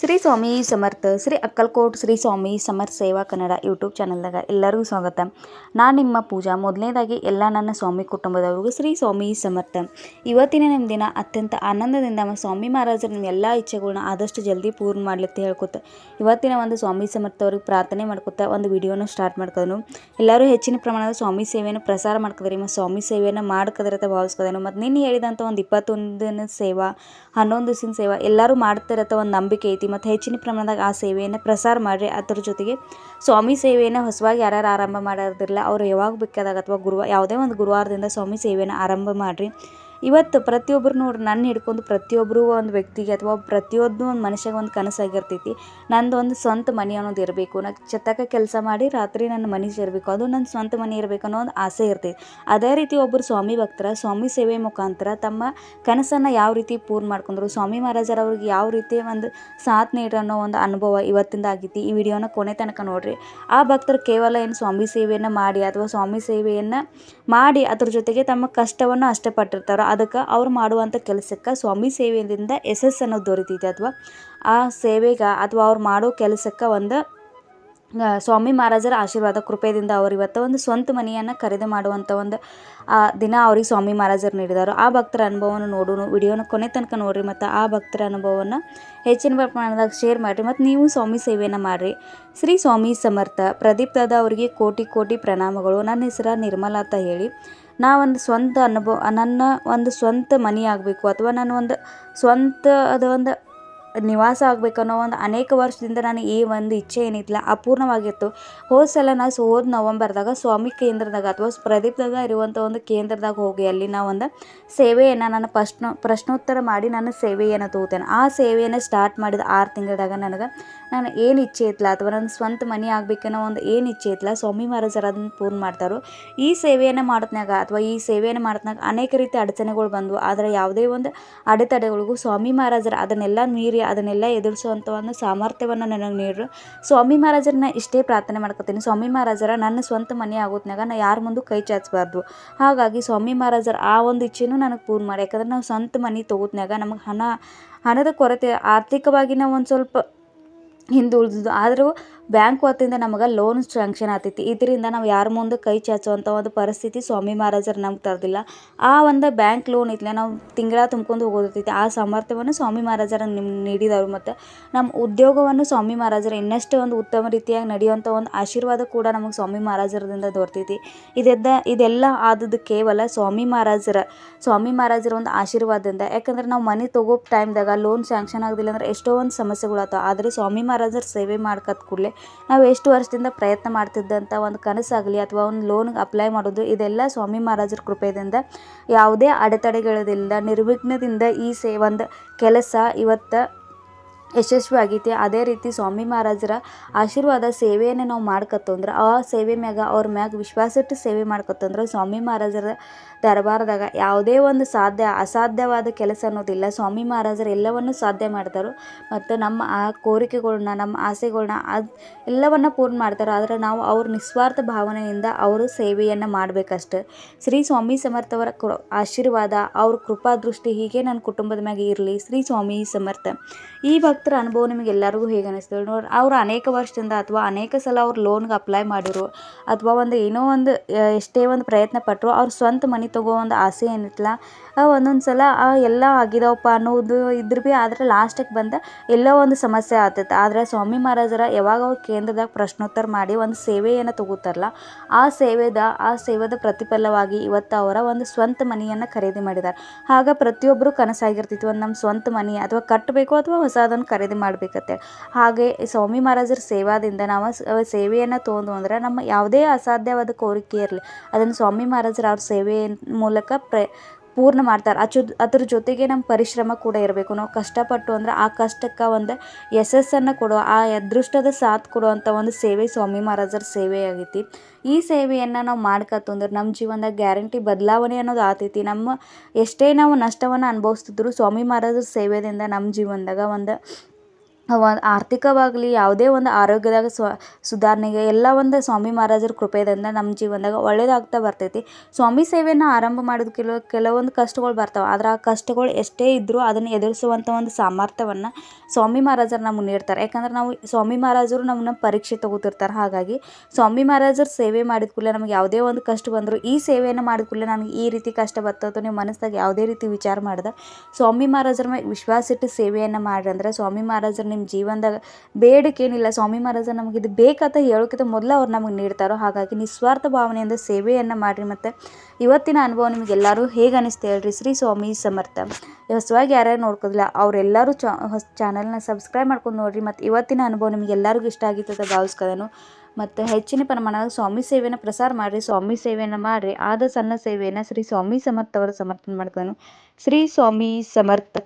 ಶ್ರೀ ಸ್ವಾಮಿ ಸಮರ್ಥ, ಶ್ರೀ ಅಕ್ಕಲ್ಕೋಟ್ ಶ್ರೀ ಸ್ವಾಮಿ ಸಮರ್ಥ ಸೇವಾ ಕನ್ನಡ ಯೂಟ್ಯೂಬ್ ಚಾನಲ್ದಾಗ ಎಲ್ಲರಿಗೂ ಸ್ವಾಗತ. ನಾನು ನಿಮ್ಮ ಪೂಜಾ. ಮೊದಲನೇದಾಗಿ ಎಲ್ಲ ನನ್ನ ಸ್ವಾಮಿ ಕುಟುಂಬದವ್ರಿಗೂ ಶ್ರೀ ಸ್ವಾಮಿ ಸಮರ್ಥ. ಇವತ್ತಿನ ನಿಮ್ಮ ದಿನ ಅತ್ಯಂತ ಆನಂದದಿಂದ ನಮ್ಮ ಸ್ವಾಮಿ ಮಹಾರಾಜರು ನಿಮ್ಮ ಎಲ್ಲ ಇಚ್ಛೆಗಳನ್ನ ಆದಷ್ಟು ಜಲ್ದಿ ಪೂರ್ಣ ಮಾಡ್ಲಿಕ್ಕೆ ಹೇಳ್ಕೊತ, ಇವತ್ತಿನ ಒಂದು ಸ್ವಾಮಿ ಸಮರ್ಥ ಅವ್ರಿಗೆ ಪ್ರಾರ್ಥನೆ ಮಾಡ್ಕೊತ ಒಂದು ವಿಡಿಯೋನ ಸ್ಟಾರ್ಟ್ ಮಾಡ್ಕೋದನು. ಎಲ್ಲರೂ ಹೆಚ್ಚಿನ ಪ್ರಮಾಣದ ಸ್ವಾಮಿ ಸೇವೆಯನ್ನು ಪ್ರಸಾರ ಮಾಡ್ಕೋದ್ರಿ, ಮತ್ತು ಸ್ವಾಮಿ ಸೇವೆಯನ್ನು ಮಾಡ್ಕೋದ್ರತ ಭಾವಿಸ್ಕೋದನು. ಮತ್ತು ನಿನ್ನೆ ಹೇಳಿದಂಥ ಒಂದು ಇಪ್ಪತ್ತೊಂದು ದಿನದ ಸೇವಾ, ಹನ್ನೊಂದು ದಿವಸಿನ ಸೇವಾ ಎಲ್ಲರೂ ಮಾಡ್ತಿರತ್ತ ಒಂದು ನಂಬಿಕೆ ಐತಿ. ಮತ್ತು ಹೆಚ್ಚಿನ ಪ್ರಮಾಣದಾಗ ಆ ಸೇವೆಯನ್ನು ಪ್ರಸಾರ ಮಾಡಿರಿ. ಅದ್ರ ಜೊತೆಗೆ ಸ್ವಾಮಿ ಸೇವೆಯನ್ನು ಹೊಸವಾಗಿ ಯಾರ್ಯಾರು ಆರಂಭ ಮಾಡೋದಿರಲ್ಲ ಅವ್ರು ಯಾವಾಗ ಬೇಕಾದಾಗ ಅಥವಾ ಗುರುವ, ಯಾವುದೇ ಒಂದು ಗುರುವಾರದಿಂದ ಸ್ವಾಮಿ ಸೇವೆಯನ್ನು ಆರಂಭ ಮಾಡಿರಿ. ಇವತ್ತು ಪ್ರತಿಯೊಬ್ಬರು ನೋಡ್ರಿ, ನನ್ನ ಹಿಡ್ಕೊಂಡು ಪ್ರತಿಯೊಬ್ಬರು ಒಂದು ವ್ಯಕ್ತಿಗೆ ಅಥವಾ ಪ್ರತಿಯೊಂದು ಒಂದು ಮನುಷ್ಯಗೆ ಒಂದು ಕನಸಾಗಿರ್ತೈತಿ. ನಂದು ಒಂದು ಸ್ವಂತ ಮನೆ ಅನ್ನೋದು ಇರಬೇಕು. ನಾ ಚತಕ ಕೆಲಸ ಮಾಡಿ ರಾತ್ರಿ ನನ್ನ ಮನೆ ಸೇರಬೇಕು. ಅದು ನನ್ನ ಸ್ವಂತ ಮನೆ ಇರಬೇಕು ಅನ್ನೋ ಒಂದು ಆಸೆ ಇರ್ತೈತಿ. ಅದೇ ರೀತಿ ಒಬ್ಬರು ಸ್ವಾಮಿ ಭಕ್ತರ, ಸ್ವಾಮಿ ಸೇವೆ ಮುಖಾಂತರ ತಮ್ಮ ಕನಸನ್ನು ಯಾವ ರೀತಿ ಪೂರ್ಣ ಮಾಡ್ಕೊಂಡ್ರು, ಸ್ವಾಮಿ ಮಹಾರಾಜರವ್ರಿಗೆ ಯಾವ ರೀತಿ ಒಂದು ಸಾಥ್ ನೀಡ್ರಿ ಅನ್ನೋ ಒಂದು ಅನುಭವ ಇವತ್ತಿಂದ ಆಗೈತಿ. ಈ ವಿಡಿಯೋನ ಕೊನೆ ತನಕ ನೋಡ್ರಿ. ಆ ಭಕ್ತರು ಕೇವಲ ಏನು ಸ್ವಾಮಿ ಸೇವೆಯನ್ನು ಮಾಡಿ ಅಥವಾ ಸ್ವಾಮಿ ಸೇವೆಯನ್ನು ಮಾಡಿ ಅದ್ರ ಜೊತೆಗೆ ತಮ್ಮ ಕಷ್ಟವನ್ನು ಅಷ್ಟಪಟ್ಟಿರ್ತಾರೋ ಅದಕ್ಕೆ ಅವ್ರು ಮಾಡುವಂಥ ಕೆಲಸಕ್ಕೆ ಸ್ವಾಮಿ ಸೇವೆಯಿಂದ ಯಶಸ್ಸು ಅನ್ನೋದು ದೊರೀತೈತಿ ಅಥವಾ ಆ ಸೇವೆಗೆ ಅಥವಾ ಅವ್ರು ಮಾಡೋ ಕೆಲಸಕ್ಕೆ ಒಂದು ಸ್ವಾಮಿ ಮಹಾರಾಜರ ಆಶೀರ್ವಾದ ಕೃಪೆಯಿಂದ ಅವರು ಇವತ್ತು ಒಂದು ಸ್ವಂತ ಮನೆಯನ್ನು ಖರೀದಿ ಮಾಡುವಂಥ ಒಂದು, ಆ, ದಿನ ಅವ್ರಿಗೆ ಸ್ವಾಮಿ ಮಹಾರಾಜರು ನೀಡಿದಾರೋ ಆ ಭಕ್ತರ ಅನುಭವವನ್ನು ನೋಡೋಣ. ವಿಡಿಯೋನ ಕೊನೆ ತನಕ ನೋಡ್ರಿ ಮತ್ತು ಆ ಭಕ್ತರ ಅನುಭವವನ್ನು ಹೆಚ್ಚಿನ ಪ್ರಮಾಣದಾಗ ಶೇರ್ ಮಾಡಿರಿ ಮತ್ತು ನೀವು ಸ್ವಾಮಿ ಸೇವೆಯನ್ನು ಮಾಡಿರಿ. ಶ್ರೀ ಸ್ವಾಮಿ ಸಮರ್ಥ ಪ್ರದೀಪ್ ದಾದ ಅವರಿಗೆ ಕೋಟಿ ಕೋಟಿ ಪ್ರಣಾಮಗಳು. ನನ್ನ ಹೆಸರು ನಿರ್ಮಲಾ ಅಂತ ಹೇಳಿ. ನಾ ಒಂದು ಸ್ವಂತ ಅನುಭವ, ನನ್ನ ಒಂದು ಸ್ವಂತ ಮನೆ ಆಗಬೇಕು, ಅಥವಾ ನಾನು ಒಂದು ಸ್ವಂತ ಅದು ಒಂದು ನಿವಾಸ ಆಗಬೇಕು ಅನ್ನೋ ಒಂದು ಅನೇಕ ವರ್ಷದಿಂದ ನಾನು ಈ ಒಂದು ಇಚ್ಛೆ ಏನಿತ್ತಲ್ಲ, ಅಪೂರ್ಣವಾಗಿತ್ತು. ಹೋದ ಸಲ ನಾ ಸೋ ಹೋದ ನವಂಬರ್ದಾಗ ಸ್ವಾಮಿ ಕೇಂದ್ರದಾಗ ಅಥವಾ ಪ್ರದೀಪ್ದಾಗ ಇರುವಂಥ ಒಂದು ಕೇಂದ್ರದಾಗ ಹೋಗಿ ಅಲ್ಲಿ ನಾ ಒಂದು ಸೇವೆಯನ್ನು ನಾನು ಪ್ರಶ್ನ, ಪ್ರಶ್ನೋತ್ತರ ಮಾಡಿ ನಾನು ಸೇವೆಯನ್ನು ತಗೋತೇನೆ. ಆ ಸೇವೆಯನ್ನು ಸ್ಟಾರ್ಟ್ ಮಾಡಿದ ಆರು ತಿಂಗಳದಾಗ ನನಗೆ ನಾನು ಏನು ಇಚ್ಛೆ ಇತ್ತಲ್ಲ ಅಥವಾ ನನ್ನ ಸ್ವಂತ ಮನೆ ಆಗಬೇಕನ್ನೋ ಒಂದು ಏನು ಇಚ್ಛೆ ಇತ್ತಲ್ಲ, ಸ್ವಾಮಿ ಮಹಾರಾಜರು ಅದನ್ನು ಪೂರ್ಣ ಮಾಡ್ತಾರೋ. ಈ ಸೇವೆಯನ್ನು ಮಾಡೋದ್ನಾಗ ಅಥವಾ ಈ ಸೇವೆಯನ್ನು ಮಾಡೋದ್ನಾಗ ಅನೇಕ ರೀತಿ ಅಡಚಣೆಗಳು ಬಂದವು. ಆದರೆ ಯಾವುದೇ ಒಂದು ಅಡೆತಡೆಗಳಿಗೂ ಸ್ವಾಮಿ ಮಹಾರಾಜರು ಅದನ್ನೆಲ್ಲ ಮೀರಿ ಅದನ್ನೆಲ್ಲ ಎದುರಿಸುವಂಥ ಒಂದು ಸಾಮರ್ಥ್ಯವನ್ನು ನನಗೆ ನೀಡ್ರು. ಸ್ವಾಮಿ ಮಹಾರಾಜರನ್ನ ಇಷ್ಟೇ ಪ್ರಾರ್ಥನೆ ಮಾಡ್ಕೊತೀನಿ. ಸ್ವಾಮಿ ಮಹಾರಾಜರ ನನ್ನ ಸ್ವಂತ ಮನೆ ಆಗೋದ್ನಾಗ ನಾ ಯಾರ ಮುಂದೆ ಕೈ ಚಾಚಬಾರ್ದು. ಹಾಗಾಗಿ ಸ್ವಾಮಿ ಮಹಾರಾಜರ ಆ ಒಂದು ಇಚ್ಛೆನೂ ನನಗೆ ಪೂರ್ಣ ಮಾಡಿ ಯಾಕಂದ್ರೆ ನಾವು ಸ್ವಂತ ಮನೆ ತೊಗೋದ್ನಾಗ ನಮಗೆ ಹಣ, ಹಣದ ಕೊರತೆ ಆರ್ಥಿಕವಾಗಿ ನಾವು ಒಂದು ಸ್ವಲ್ಪ ಹಿಂದುಳಿದು ಆದರೂ ಬ್ಯಾಂಕ್ ವತಿಯಿಂದ ನಮಗೆ ಲೋನ್ ಸ್ಯಾಂಕ್ಷನ್ ಆತೈತಿ. ಇದರಿಂದ ನಾವು ಯಾರ ಮುಂದೆ ಕೈ ಚಾಚುವಂಥ ಒಂದು ಪರಿಸ್ಥಿತಿ ಸ್ವಾಮಿ ಮಹಾರಾಜರು ನಮ್ಗೆ ತರದಿಲ್ಲ. ಆ ಒಂದು ಬ್ಯಾಂಕ್ ಲೋನ್ ಇತ್ತಲ್ಲ ನಾವು ತಿಂಗಳ ತುಂಬ್ಕೊಂಡು ಹೋಗೋದಿರ್ತೈತಿ. ಆ ಸಾಮರ್ಥ್ಯವನ್ನು ಸ್ವಾಮಿ ಮಹಾರಾಜರ ನಿಮ್ ನೀಡಿದವರು ಮತ್ತು ನಮ್ಮ ಉದ್ಯೋಗವನ್ನು ಸ್ವಾಮಿ ಮಹಾರಾಜರು ಇನ್ನಷ್ಟು ಒಂದು ಉತ್ತಮ ರೀತಿಯಾಗಿ ನಡೆಯುವಂಥ ಒಂದು ಆಶೀರ್ವಾದ ಕೂಡ ನಮಗೆ ಸ್ವಾಮಿ ಮಹಾರಾಜರದಿಂದ ದೊರೆತೈತಿ. ಇದೆದ್ದ, ಇದೆಲ್ಲ ಆದದ್ದು ಕೇವಲ ಸ್ವಾಮಿ ಮಹಾರಾಜರ ಸ್ವಾಮಿ ಮಹಾರಾಜರ ಒಂದು ಆಶೀರ್ವಾದದಿಂದ. ಯಾಕಂದ್ರೆ ನಾವು ಮನೆ ತಗೋ ಟೈಮ್ದಾಗ ಲೋನ್ ಸ್ಯಾಂಕ್ಷನ್ ಆಗದಿಲ್ಲ ಅಂದ್ರೆ ಎಷ್ಟೋ ಒಂದು ಸಮಸ್ಯೆಗಳು ಆಗ್ತಾವೆ ಆದರೆ ಸ್ವಾಮಿ ಮಹಾರಾಜರ ಸೇವೆ ಮಾಡ್ಕತ್ ಕೂಡಲೇ ನಾವು ಎಷ್ಟು ವರ್ಷದಿಂದ ಪ್ರಯತ್ನ ಮಾಡ್ತಿದ್ದಂಥ ಒಂದು ಕನಸಾಗಲಿ ಅಥವಾ ಒಂದು ಲೋನ್ಗೆ ಅಪ್ಲೈ ಮಾಡೋದು, ಇದೆಲ್ಲ ಸ್ವಾಮಿ ಮಹಾರಾಜರ ಕೃಪೆಯಿಂದ ಯಾವುದೇ ಅಡೆತಡೆಗಳಿಲ್ಲ. ನಿರ್ವಿಘ್ನದಿಂದ ಈ ಸೇ, ಒಂದು ಕೆಲಸ ಇವತ್ತು ಯಶಸ್ವಿ ಆಗೈತಿ ಅದೇ ರೀತಿ ಸ್ವಾಮಿ ಮಹಾರಾಜರ ಆಶೀರ್ವಾದ ಸೇವೆಯನ್ನು ನಾವು ಮಾಡ್ಕತ್ತಂದ್ರೆ ಆ ಸೇವೆ ಮ್ಯಾಗ, ಅವ್ರ ಮ್ಯಾಗ ವಿಶ್ವಾಸ ಇಟ್ಟು ಸೇವೆ ಮಾಡ್ಕೊತಂದ್ರೆ ಸ್ವಾಮಿ ಮಹಾರಾಜರ ದರ್ಬಾರ್ದಾಗ ಯಾವುದೇ ಒಂದು ಸಾಧ್ಯ, ಅಸಾಧ್ಯವಾದ ಕೆಲಸ ಅನ್ನೋದಿಲ್ಲ. ಸ್ವಾಮಿ ಮಹಾರಾಜರು ಎಲ್ಲವನ್ನು ಸಾಧ್ಯ ಮಾಡ್ತಾರೆ. ಮತ್ತು ನಮ್ಮ ಆ ಕೋರಿಕೆಗಳನ್ನ ನಮ್ಮ ಆಸೆಗಳನ್ನ ಅದು ಎಲ್ಲವನ್ನು ಪೂರ್ಣ ಮಾಡ್ತಾರೆ. ಆದರೆ ನಾವು ಅವ್ರ ನಿಸ್ವಾರ್ಥ ಭಾವನೆಯಿಂದ ಅವರು ಸೇವೆಯನ್ನು ಮಾಡಬೇಕಷ್ಟೆ. ಶ್ರೀ ಸ್ವಾಮಿ ಸಮರ್ಥವರ ಆಶೀರ್ವಾದ, ಅವ್ರ ಕೃಪಾದೃಷ್ಟಿ ಹೀಗೆ ನನ್ನ ಕುಟುಂಬದ ಮ್ಯಾಗೆ ಇರಲಿ. ಶ್ರೀ ಸ್ವಾಮಿ ಸಮರ್ಥ. ಈ ಭಕ್ತರ ಅನುಭವ ನಿಮಗೆ ಎಲ್ಲರಿಗೂ ಹೇಗೆ ಅನಿಸ್ತದೆ ನೋಡಿ ಅವ್ರು ಅನೇಕ ವರ್ಷದಿಂದ ಅಥವಾ ಅನೇಕ ಸಲ ಅವ್ರು ಲೋನ್ಗೆ ಅಪ್ಲೈ ಮಾಡಿರು ಅಥವಾ ಒಂದು ಏನೋ ಒಂದು ಎಷ್ಟೇ ಒಂದು ಪ್ರಯತ್ನ ಪಟ್ಟರು ಅವ್ರ ಸ್ವಂತ ಮನೆ ತಗೋ ಒಂದು ಆಸೆ ಏನಿತ್ತಲ್ಲ ಒಂದೊಂದು ಸಲ ಎಲ್ಲ ಆಗಿದಾವಪ್ಪ ಅನ್ನೋದು ಇದ್ರ ಭೀ ಆದರೆ ಲಾಸ್ಟಿಗೆ ಬಂದ ಎಲ್ಲೋ ಒಂದು ಸಮಸ್ಯೆ ಆಗ್ತೈತೆ. ಆದರೆ ಸ್ವಾಮಿ ಮಹಾರಾಜರ ಯಾವಾಗ ಅವ್ರು ಕೇಂದ್ರದಾಗ ಪ್ರಶ್ನೋತ್ತರ ಮಾಡಿ ಒಂದು ಸೇವೆಯನ್ನು ತಗೋತಾರಲ್ಲ, ಆ ಸೇವೆದ ಆ ಸೇವೆದ ಪ್ರತಿಫಲವಾಗಿ ಇವತ್ತು ಅವರ ಒಂದು ಸ್ವಂತ ಮನೆಯನ್ನು ಖರೀದಿ ಮಾಡಿದ್ದಾರೆ ಆಗ ಪ್ರತಿಯೊಬ್ಬರು ಕನಸಾಗಿರ್ತಿತ್ತು, ಒಂದು ನಮ್ಮ ಸ್ವಂತ ಮನೆ ಅಥವಾ ಕಟ್ಟಬೇಕು ಅಥವಾ ಹೊಸದನ್ನು ಖರೀದಿ ಮಾಡಬೇಕಂತೆ ಹಾಗೆ ಸ್ವಾಮಿ ಮಹಾರಾಜರ ಸೇವಾದಿಂದ ನಾವು ಸೇವೆಯನ್ನು ತೊಗೊಂಡು ಅಂದ್ರೆ ನಮ್ಮ ಯಾವುದೇ ಅಸಾಧ್ಯವಾದ ಕೋರಿಕೆ ಇರಲಿ, ಅದನ್ನು ಸ್ವಾಮಿ ಮಹಾರಾಜರ ಅವ್ರ ಸೇವೆಯ ಮೂಲಕ ಪ್ರ ಪೂರ್ಣ ಮಾಡ್ತಾರೆ. ಅಚು ಅದ್ರ ಜೊತೆಗೆ ನಮ್ಮ ಪರಿಶ್ರಮ ಕೂಡ ಇರಬೇಕು. ನಾವು ಕಷ್ಟಪಟ್ಟು ಅಂದ್ರೆ ಆ ಕಷ್ಟಕ್ಕೆ ಒಂದು ಯಶಸ್ಸನ್ನು ಕೊಡುವ, ಆ ಅದೃಷ್ಟದ ಸಾಥ್ ಕೊಡುವಂಥ ಒಂದು ಸೇವೆ ಸ್ವಾಮಿ ಮಹಾರಾಜರ ಸೇವೆ ಆಗೈತಿ. ಈ ಸೇವೆಯನ್ನು ನಾವು ಮಾಡ್ಕತ್ತಂದ್ರೆ ನಮ್ಮ ಜೀವನದಾಗ ಗ್ಯಾರಂಟಿ ಬದಲಾವಣೆ ಅನ್ನೋದು ಆತೈತಿ. ನಮ್ಮ ಎಷ್ಟೇ ನಾವು ನಷ್ಟವನ್ನು ಅನುಭವಿಸ್ತಿದ್ರು ಸ್ವಾಮಿ ಮಹಾರಾಜರ ಸೇವೆಯಿಂದ ನಮ್ಮ ಜೀವನದಾಗ ಒಂದು ಒಂದು ಆರ್ಥಿಕವಾಗಲಿ ಯಾವುದೇ ಒಂದು ಆರೋಗ್ಯದಾಗ ಸ್ವ ಸುಧಾರಣೆಗೆ ಎಲ್ಲ ಒಂದು ಸ್ವಾಮಿ ಮಹಾರಾಜರ ಕೃಪೆಯಿಂದ ನಮ್ಮ ಜೀವನದಾಗ ಒಳ್ಳೆಯದಾಗ್ತಾ ಬರ್ತೈತಿ. ಸ್ವಾಮಿ ಸೇವೆಯನ್ನು ಆರಂಭ ಮಾಡೋದು ಕೆಲವು ಕೆಲವೊಂದು ಕಷ್ಟಗಳು ಬರ್ತಾವೆ. ಆದ್ರೆ ಆ ಕಷ್ಟಗಳು ಎಷ್ಟೇ ಇದ್ದರೂ ಅದನ್ನು ಎದುರಿಸುವಂಥ ಒಂದು ಸಾಮರ್ಥ್ಯವನ್ನು ಸ್ವಾಮಿ ಮಹಾರಾಜರು ನಮಗೆ ನೀಡ್ತಾರೆ. ಯಾಕಂದ್ರೆ ನಾವು ಸ್ವಾಮಿ ಮಹಾರಾಜರು ನಮ್ಮನ್ನ ಪರೀಕ್ಷೆ ತಗೋತಿರ್ತಾರೆ. ಹಾಗಾಗಿ ಸ್ವಾಮಿ ಮಹಾರಾಜರ ಸೇವೆ ಮಾಡಿದ ಕೂಡಲೇ ನಮಗೆ ಯಾವುದೇ ಒಂದು ಕಷ್ಟ ಬಂದರೂ ಈ ಸೇವೆಯನ್ನು ಮಾಡಿದ ಕೂಡಲೇ ನನಗೆ ಈ ರೀತಿ ಕಷ್ಟ ಬರ್ತದೆ ನೀವು ಮನಸ್ಸಾಗ ಯಾವುದೇ ರೀತಿ ವಿಚಾರ ಮಾಡಿದೆ. ಸ್ವಾಮಿ ಮಹಾರಾಜರ ಮೇಲೆ ವಿಶ್ವಾಸ ಇಟ್ಟು ಸೇವೆಯನ್ನು ಮಾಡ್ರಿ ಅಂದ್ರೆ ಸ್ವಾಮಿ ಮಹಾರಾಜರು ನಿಮ್ಮ ಜೀವನದಾಗ ಬೇಡಿಕೇನಿಲ್ಲ. ಸ್ವಾಮಿ ಮಹಾರಾಜ ನಮಗೆ ಇದು ಬೇಕಂತ ಹೇಳೋಕ್ಕಿಂತ ಮೊದಲು ಅವ್ರು ನಮಗೆ ನೀಡ್ತಾರೋ ಹಾಗಾಗಿ ನಿಸ್ವಾರ್ಥ ಭಾವನೆಯಿಂದ ಸೇವೆಯನ್ನು ಮಾಡಿರಿ ಮತ್ತು ಇವತ್ತಿನ ಅನುಭವ ನಿಮಗೆಲ್ಲರೂ ಹೇಗೆ ಅನಿಸ್ತಾ ಹೇಳ್ರಿ? ಶ್ರೀ ಸ್ವಾಮಿ ಸಮರ್ಥ. ಹೊಸವಾಗಿ ಯಾರ್ಯಾರು ನೋಡ್ಕೋದಿಲ್ಲ ಅವರೆಲ್ಲರೂ ಚಾ, ಹೊಸ ಚಾನಲ್ನ ಸಬ್ಸ್ಕ್ರೈಬ್ ಮಾಡ್ಕೊಂಡು ನೋಡಿರಿ ಮತ್ತು ಇವತ್ತಿನ ಅನುಭವ ನಿಮಗೆ ಎಲ್ಲರಿಗೂ ಇಷ್ಟ ಆಗಿತ್ತು ಅಂತ ಭಾವಿಸ್ಕೋದನು ಮತ್ತು ಹೆಚ್ಚಿನ ಪ್ರಮಾಣದಾಗ ಸ್ವಾಮಿ ಸೇವೆಯನ್ನು ಪ್ರಸಾರ ಮಾಡಿರಿ, ಸ್ವಾಮಿ ಸೇವೆಯನ್ನು ಮಾಡಿರಿ, ಆದ ಸಣ್ಣ ಸೇವೆಯನ್ನು ಶ್ರೀ ಸ್ವಾಮಿ ಸಮರ್ಥ ಅವರು ಸಮರ್ಥನೆ ಮಾಡ್ತಾನು ಶ್ರೀ ಸ್ವಾಮಿ ಸಮರ್ಥ.